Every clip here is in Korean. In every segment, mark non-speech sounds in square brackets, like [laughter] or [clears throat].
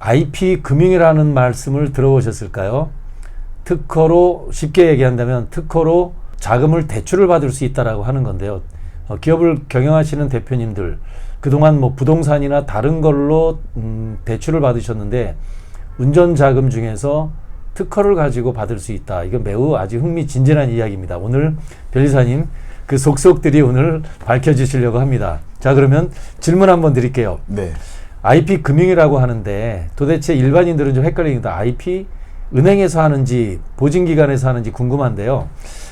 IP 금융이라는 말씀을 들어보셨을까요? 특허로 쉽게 얘기한다면 특허로 자금을 대출을 받을 수 있다라고 하는 건데요. 어, 기업을 경영하시는 대표님들 그동안 뭐 부동산이나 다른 걸로 음, 대출을 받으셨는데 운전 자금 중에서 특허를 가지고 받을 수 있다. 이건 매우 아주 흥미진진한 이야기입니다. 오늘 변리사님 그 속속들이 오늘 밝혀주시려고 합니다. 자 그러면 질문 한번 드릴게요. 네. IP 금융이라고 하는데 도대체 일반인들은 좀 헷갈리니다 IP 은행에서 하는지 보증기관에서 하는지 궁금한데요.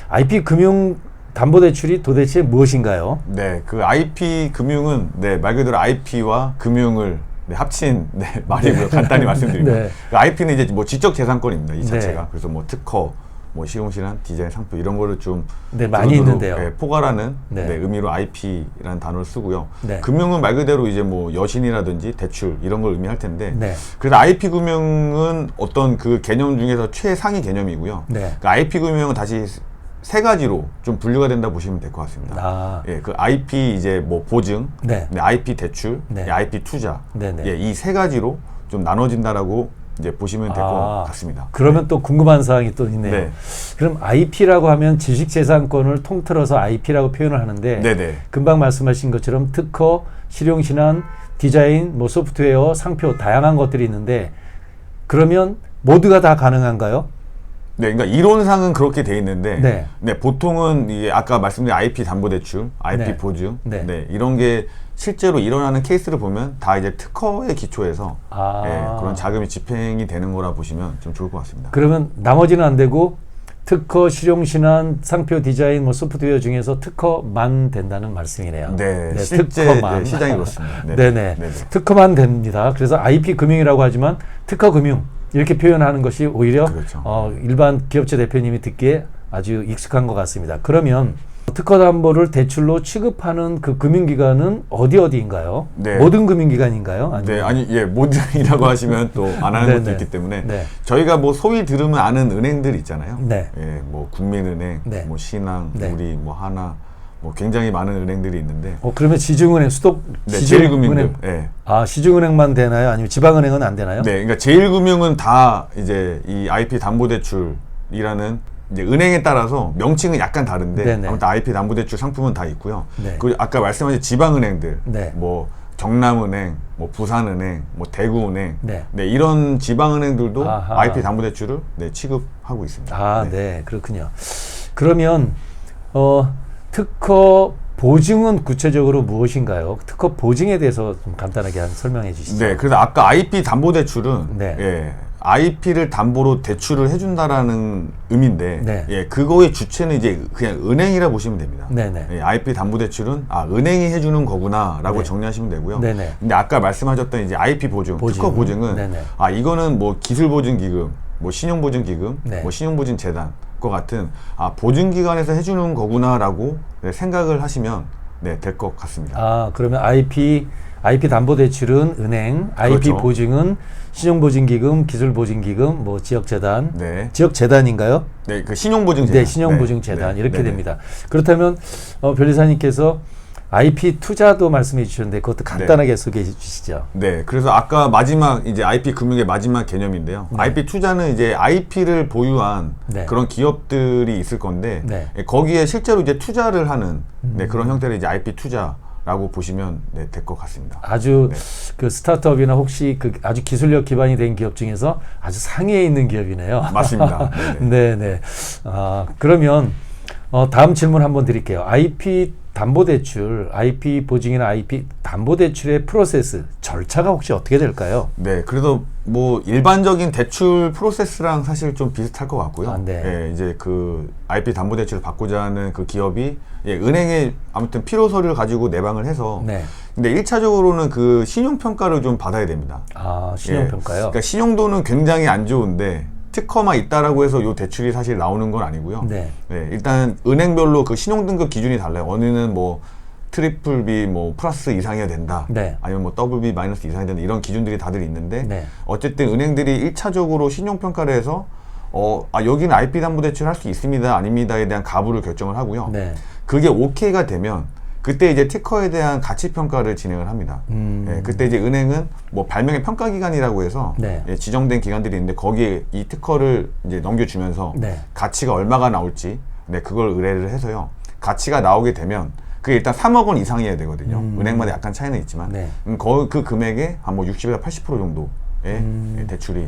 IP 금융 담보대출이 도대체 무엇인가요? 네. 그 IP 금융은 네, 말 그대로 IP와 금융을 네, 합친 네, 말이고요. 간단히 말씀드리면 [laughs] 네. 그 IP는 이제 뭐 지적 재산권입니다. 이 네. 자체가. 그래서 뭐 특허, 뭐 시공실한 디자인 상표 이런 거를 좀 네, 많이 있는데요. 네, 포괄하는 네. 네, 의미로 IP라는 단어를 쓰고요. 네. 금융은 말 그대로 이제 뭐 여신이라든지 대출 이런 걸 의미할 텐데 네. 그래서 IP 금융은 어떤 그 개념 중에서 최상위 개념이고요. 네. 그 IP 금융은 다시 세 가지로 좀 분류가 된다 보시면 될 것 같습니다. 아. 예, 그 IP 이제 뭐 보증, 네. IP 대출, 네. 예, IP 투자, 네 네. 예, 이 세 가지로 좀 나눠진다라고 이제 보시면 될 것 아, 같습니다. 그러면 또 궁금한 사항이 또 있네요. 네. 그럼 IP라고 하면 지식재산권을 통틀어서 IP라고 표현을 하는데 네네. 금방 말씀하신 것처럼 특허, 실용신안, 디자인, 뭐 소프트웨어, 상표 다양한 것들이 있는데 그러면 모두가 다 가능한가요? 네, 그러니까 이론상은 그렇게 돼 있는데, 네. 네, 보통은 이게 아까 말씀드린 IP 담보대출, IP 네. 보증, 네. 네. 이런 게 실제로 일어나는 케이스를 보면 다 이제 특허에 기초해서 아. 예, 그런 자금이 집행이 되는 거라 보시면 좀 좋을 것 같습니다. 그러면 나머지는 안 되고 특허, 실용 신안, 상표 디자인, 뭐 소프트웨어 중에서 특허만 된다는 말씀이네요. 네, 실제 네, 시장이 그렇습니다. [laughs] 네. 네네. 특허만 됩니다. 그래서 IP 금융이라고 하지만 특허 금융 이렇게 표현하는 것이 오히려 그렇죠. 어, 일반 기업체 대표님이 듣기에 아주 익숙한 것 같습니다. 그러면 특허 담보를 대출로 취급하는 그 금융기관은 어디 어디인가요? 네. 모든 금융기관인가요? 아니면 네, 아니 예 모든이라고 [laughs] 하시면 또 안 하는 것도 네네. 있기 때문에 네. 저희가 뭐 소위 들으면 아는 은행들 있잖아요. 네. 예, 뭐 국민은행, 네. 뭐 신한, 네. 우리 뭐 하나, 뭐 굉장히 많은 은행들이 있는데 어, 그러면 시중은행 수도 네, 제일금융등. 예. 아 시중은행만 되나요? 아니면 지방은행은 안 되나요? 네, 그러니까 제일금융은 다 이제 이 IP 담보대출이라는 이제 은행에 따라서 명칭은 약간 다른데 네네. 아무튼 IP 담보대출 상품은 다 있고요. 네. 그리고 아까 말씀하신 지방은행들, 네. 뭐 경남은행, 뭐 부산은행, 뭐 대구은행, 네. 이런 지방은행들도 아하. IP 담보대출을 네, 취급하고 있습니다. 아, 네. 네. 그렇군요. 그러면 어, 특허 보증은 구체적으로 무엇인가요? 특허 보증에 대해서 좀 간단하게 한 설명해 주시죠. 네, 그래서 아까 IP 담보대출은 네. 예, IP를 담보로 대출을 해준다라는 의미인데, 네. 예, 그거의 주체는 이제 그냥 은행이라 보시면 됩니다. 네네. 예, IP 담보 대출은 아 은행이 해주는 거구나라고 네. 정리하시면 되고요. 네네. 근데 아까 말씀하셨던 이제 IP 보증, 보증. 특허 보증은 네네. 아 이거는 뭐 기술 보증 기금, 뭐 신용 보증 기금, 네. 뭐 신용 보증 재단 과 같은 아 보증 기관에서 해주는 거구나라고 네, 생각을 하시면 네, 될 것 같습니다. 아, 그러면 IP IP 담보 대출은 은행, IP 그렇죠. 보증은 신용보증기금, 기술보증기금, 뭐 지역재단, 네, 지역재단인가요? 네, 그 신용보증재단. 네, 신용보증재단 네, 이렇게 네, 네. 됩니다. 그렇다면 어, 변리사님께서 IP 투자도 말씀해 주셨는데 그것도 간단하게 소개해 주시죠. 네, 그래서 아까 마지막 이제 IP 금융의 마지막 개념인데요. IP 투자는 이제 IP를 보유한 네. 그런 기업들이 있을 건데 네. 예, 거기에 실제로 이제 투자를 하는 네, 그런 형태를 이제 IP 투자 라고 보시면 네, 될 것 같습니다. 아주 네. 그 스타트업이나 혹시 그 아주 기술력 기반이 된 기업 중에서 아주 상위에 있는 기업이네요. 맞습니다. [laughs] 네, 네네. 네. 아, 그러면 어, 다음 질문 한번 드릴게요. IP 담보 대출, IP 보증이나 IP 담보 대출의 프로세스 절차가 혹시 어떻게 될까요? 네, 그래도 뭐 일반적인 대출 프로세스랑 사실 좀 비슷할 것 같고요. 아, 네. 예, 이제 그 IP 담보 대출을 받고자 하는 그 기업이 예, 은행에 아무튼 필요 서류를 가지고 내방을 해서 네. 근데 일차적으로는그 신용 평가를 좀 받아야 됩니다. 아, 신용 평가요. 예, 그러니까 신용도는 굉장히 안 좋은데 특허만 있다라고 해서 요 대출이 사실 나오는 건 아니고요. 네. 예, 일단 은행별로 그 신용 등급 기준이 달라요. 어느는 뭐 트리플 B 뭐 플러스 이상이어야 된다. 네. 아니면 뭐 더블 B 마이너스 이상이어야 된다. 이런 기준들이 다들 있는데 네. 어쨌든 은행들이 일차적으로 신용 평가를 해서 어, 아, 여기는 IP 담보 대출 할수 있습니다. 아닙니다에 대한 가부를 결정을 하고요. 네. 그게 오케이가 되면 그때 이제 특허에 대한 가치 평가를 진행을 합니다. 음. 예, 그때 이제 은행은 뭐 발명의 평가 기관이라고 해서 네. 예, 지정된 기관들이 있는데 거기에 이 특허를 이제 넘겨주면서 네. 가치가 얼마가 나올지 네, 그걸 의뢰를 해서요. 가치가 나오게 되면 그게 일단 3억 원 이상이어야 되거든요. 은행마다 약간 차이는 있지만 네. 음, 거, 그 금액의 한뭐 60에서 80% 정도의 음. 예, 대출이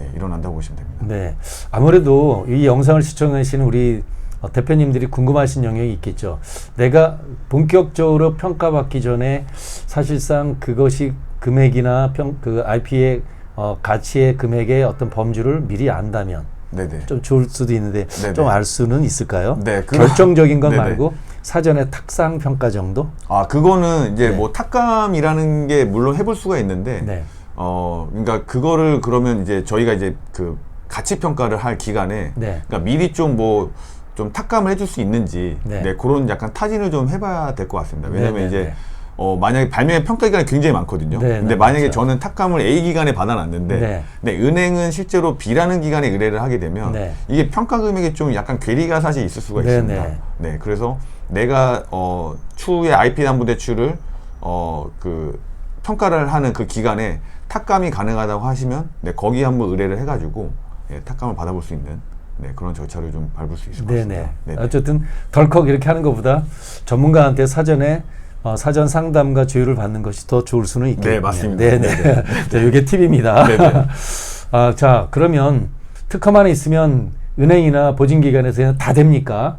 예, 일어난다고 보시면 됩니다. 네. 아무래도 이 영상을 시청하시는 우리 어, 대표님들이 궁금하신 영역이 있겠죠. 내가 본격적으로 평가받기 전에 사실상 그것이 금액이나 평, 그 IP의 어, 가치의 금액의 어떤 범주를 미리 안다면 네네. 좀 좋을 수도 있는데. 좀 알 수는 있을까요? 네, 그거- 결정적인 건 네네. 말고 사전에 탁상 평가 정도? 아 그거는 이제 네. 뭐 탁감이라는 게 물론 해볼 수가 있는데 네. 어 그러니까 그거를 그러면 이제 저희가 이제 그 가치 평가를 할 기간에 네. 그러니까 미리 좀 뭐 좀 탁감을 해줄 수 있는지 네. 네. 그런 약간 타진을 좀 해봐야 될 것 같습니다. 왜냐면 네, 네, 이제 네. 어 만약에 발매 평가 기간이 굉장히 많거든요. 네, 근데 네, 만약에 맞죠. 저는 탁감을 A 기간에 받아놨는데 네. 네, 은행은 실제로 B라는 기간에 의뢰를 하게 되면 네. 이게 평가 금액이 좀 약간 괴리가 사실 있을 수가 네, 있습니다. 네. 네, 그래서 내가 어 추후에 IP 담보 대출을 어 그 평가를 하는 그 기간에 탁감이 가능하다고 하시면 네, 거기 한번 의뢰를 해가지고 예, 탁감을 받아볼 수 있는 네, 그런 절차를 좀 밟을 수 있을 것 네네. 같습니다. 네네. 어쨌든 덜컥 이렇게 하는 것보다 전문가한테 사전에 어, 사전 상담과 조율을 받는 것이 더 좋을 수는 있겠네요. 네, 맞습니다. 네네. [laughs] 자, 이게 팁입니다. 네네. [laughs] 아, 자, 그러면 특허만 있으면 은행이나 보증기관에서는 다 됩니까?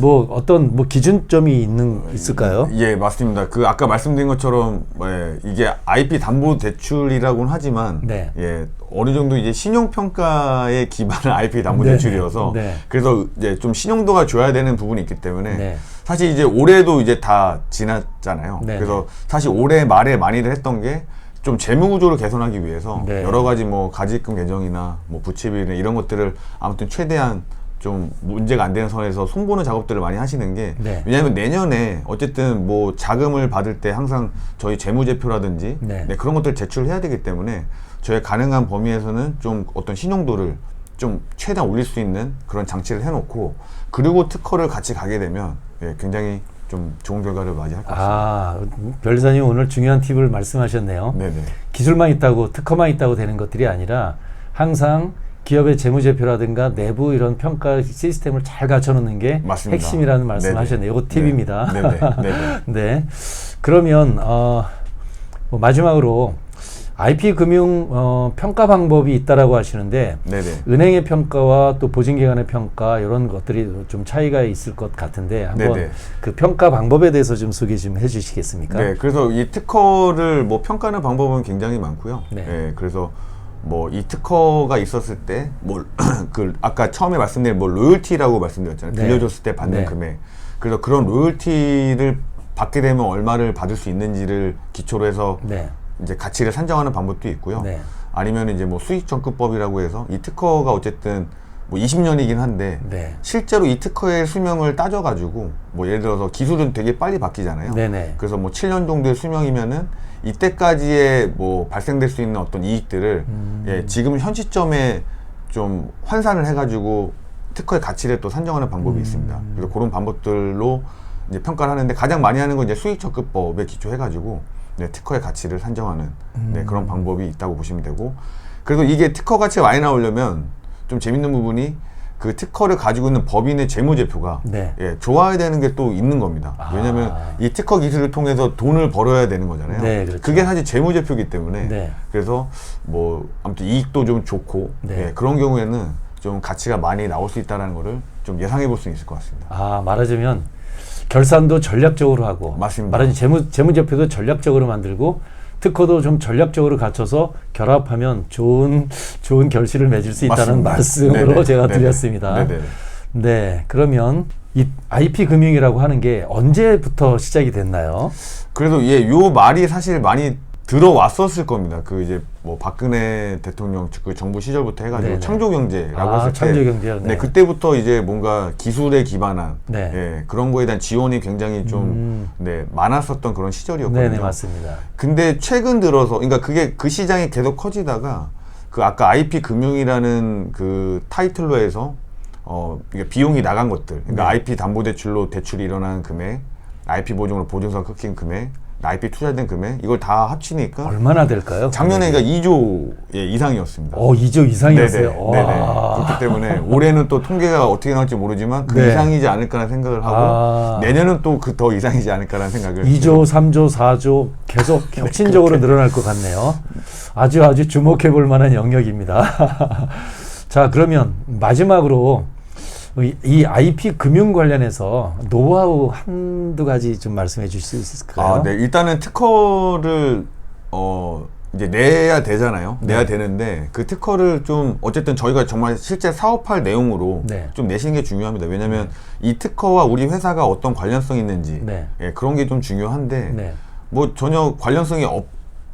뭐 어떤 뭐 기준점이 있는 있을까요? 예, 맞습니다. 그 아까 말씀드린 것처럼 예, 이게 IP 담보 대출이라고는 하지만 네. 예, 어느 정도 이제 신용 평가에 기반한 [laughs] IP 담보 네. 대출이어서 네. 그래서 이제 좀 신용도가 줘야 되는 부분이 있기 때문에 네. 사실 이제 올해도 이제 다 지났잖아요. 네, 그래서 사실 올해 말에 많이들 했던 게 좀 재무 구조를 개선하기 위해서 네. 여러 가지 뭐 가지입금 개정이나 뭐 부채비나 이런 것들을 아무튼 최대한 좀 문제가 안 되는 선에서 손보는 작업들을 많이 하시는 게 네. 왜냐하면 내년에 어쨌든 뭐 자금을 받을 때 항상 저희 재무제표라든지 네. 네, 그런 것들 을 제출해야 되기 때문에 저희 가능한 범위에서는 좀 어떤 신용도를 좀 최대한 올릴 수 있는 그런 장치를 해놓고 그리고 특허를 같이 가게 되면 예, 굉장히 좀 좋은 결과를 맞이할 것 같습니다. 아, 변리사님 오늘 중요한 팁을 말씀하셨네요. 네네. 기술만 있다고 특허만 있다고 되는 것들이 아니라 항상 기업의 재무제표라든가 내부 이런 평가 시스템을 잘 갖춰놓는 게 맞습니다. 핵심이라는 말씀을 네네. 하셨네요. 이거 네. 팁입니다. 네네. [laughs] 네. 그러면 어, 뭐 마지막으로 IP 금융 어, 평가 방법이 있다라고 하시는데 네네. 은행의 평가와 또 보증기관의 평가 이런 것들이 좀 차이가 있을 것 같은데 한번 네네. 그 평가 방법에 대해서 좀 소개 좀 해주시겠습니까? 네, 그래서 이 특허를 뭐 평가하는 방법은 굉장히 많고요. 네. 네, 그래서 뭐 이 특허가 있었을 때 뭐 [clears throat] 그 아까 처음에 말씀드린 뭐 로열티라고 말씀드렸잖아요. 네. 빌려줬을 때 받는 네. 금액. 그래서 그런 로열티를 받게 되면 얼마를 받을 수 있는지를 기초로 해서 네. 이제 가치를 산정하는 방법도 있고요. 네. 아니면 이제 뭐 수익 적금법이라고 해서 이 특허가 어쨌든 뭐 20년이긴 한데 네. 실제로 이 특허의 수명을 따져가지고 뭐 예를 들어서 기술은 되게 빨리 바뀌잖아요. 네네. 그래서 뭐 7년 정도의 수명이면은 이때까지의 뭐 발생될 수 있는 어떤 이익들을 음. 예, 지금 현 시점에 좀 환산을 해가지고 특허의 가치를 또 산정하는 방법이 음. 있습니다. 그래서 그런 방법들로 이제 평가를 하는데 가장 많이 하는 건 이제 수익 적금법에 기초해가지고 네, 특허의 가치를 산정하는 네, 그런 음. 방법이 있다고 보시면 되고 그래도 이게 특허 가치가 많이 나오려면 좀 재밌는 부분이 그 특허를 가지고 있는 법인의 재무제표가 네. 예, 좋아야 되는 게 또 있는 겁니다. 아. 왜냐하면 이 특허 기술을 통해서 돈을 벌어야 되는 거잖아요. 네, 그렇죠. 그게 사실 재무제표이기 때문에 네. 그래서 뭐 아무튼 이익도 좀 좋고 네. 예, 그런 경우에는 좀 가치가 많이 나올 수 있다는 거를 좀 예상해 볼 수 있을 것 같습니다. 아 말하자면 결산도 전략적으로 하고 맞습니다. 말하자면 재무 재무제표도 전략적으로 만들고 특허도 좀 전략적으로 갖춰서 결합하면 좋은 좋은 결실을 맺을 수 있다는 맞습니다. 말씀으로 네네. 제가 네네. 드렸습니다. 네네. 네, 그러면 이 IP 금융이라고 하는 게 언제부터 시작이 됐나요? 그래도 예, 요 말이 사실 많이 들어왔었을 겁니다. 그 이제 뭐 박근혜 대통령 그 정부 시절부터 해가지고 네네. 창조 경제라고 아, 했을 때, 창조 경제요? 네. 네. 그때부터 이제 뭔가 기술에 기반한 네. 예, 그런 거에 대한 지원이 굉장히 좀 음. 네, 많았었던 그런 시절이었거든요. 네네 맞습니다. 근데 최근 들어서 그러니까 그게 그 시장이 계속 커지다가 그 아까 IP 금융이라는 그 타이틀로 해서 어 이게 비용이 나간 것들 그러니까 네. IP 담보 대출로 대출이 일어나는 금액 IP 보증으로 보증서 끊긴 금액, IP 투자된 금액 이걸 다 합치니까 얼마나 될까요? 작년에 그러니까 2조 이상이었습니다. 어, 2조 이상이었어요. 네네, 네네. 와. 그렇기 때문에 올해는 또 통계가 어떻게 나올지 모르지만 그 네. 이상이지 않을까라는 생각을 하고 아. 내년은 또 그 더 이상이지 않을까라는 생각을 2조, 3조, 4조 계속 [laughs] 혁신적으로 늘어날 것 같네요. 아주 아주 주목해 볼 만한 영역입니다. [laughs] 자, 그러면 마지막으로 이- 이 IP 금융 관련해서 노하우 한두 가지 좀 말씀해 주실 수 있을까요? 아, 네. 일단은 특허를 어 이제 내야 되잖아요. 네. 내야 되는데 그 특허를 좀 어쨌든 저희가 정말 실제 사업할 내용으로 네. 좀 내시는 게 중요합니다. 왜냐하면 이 특허와 우리 회사가 어떤 관련성이 있는지 네. 예, 그런 게 좀 중요한데 네. 뭐 전혀 관련성이 없,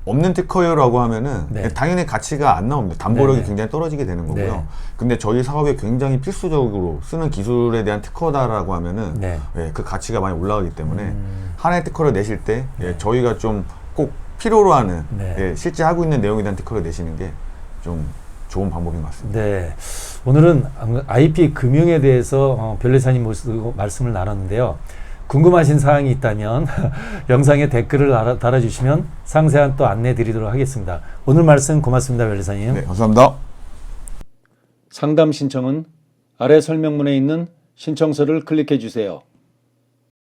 없는 특허라고 하면은 네. 당연히 가치가 안 나옵니다. 담보력이 네네. 굉장히 떨어지게 되는 거고요. 네. 근데 저희 사업에 굉장히 필수적으로 쓰는 기술에 대한 특허다라고 하면은 네. 예, 그 가치가 많이 올라가기 때문에 음. 하나의 특허를 내실 때 예, 저희가 좀 꼭 필요로 하는 네. 예, 실제 하고 있는 내용에 대한 특허를 내시는 게 좀 좋은 방법인 것 같습니다. 네. 오늘은 IP 금융에 대해서 어, 변리사님 모시고 말씀을 나눴는데요. 궁금하신 사항이 있다면 [laughs] 영상에 댓글을 달아, 달아주시면 상세한 또 안내 드리도록 하겠습니다. 오늘 말씀 고맙습니다, 변리사님. 네, 감사합니다. 상담 신청은 아래 설명문에 있는 신청서를 클릭해 주세요.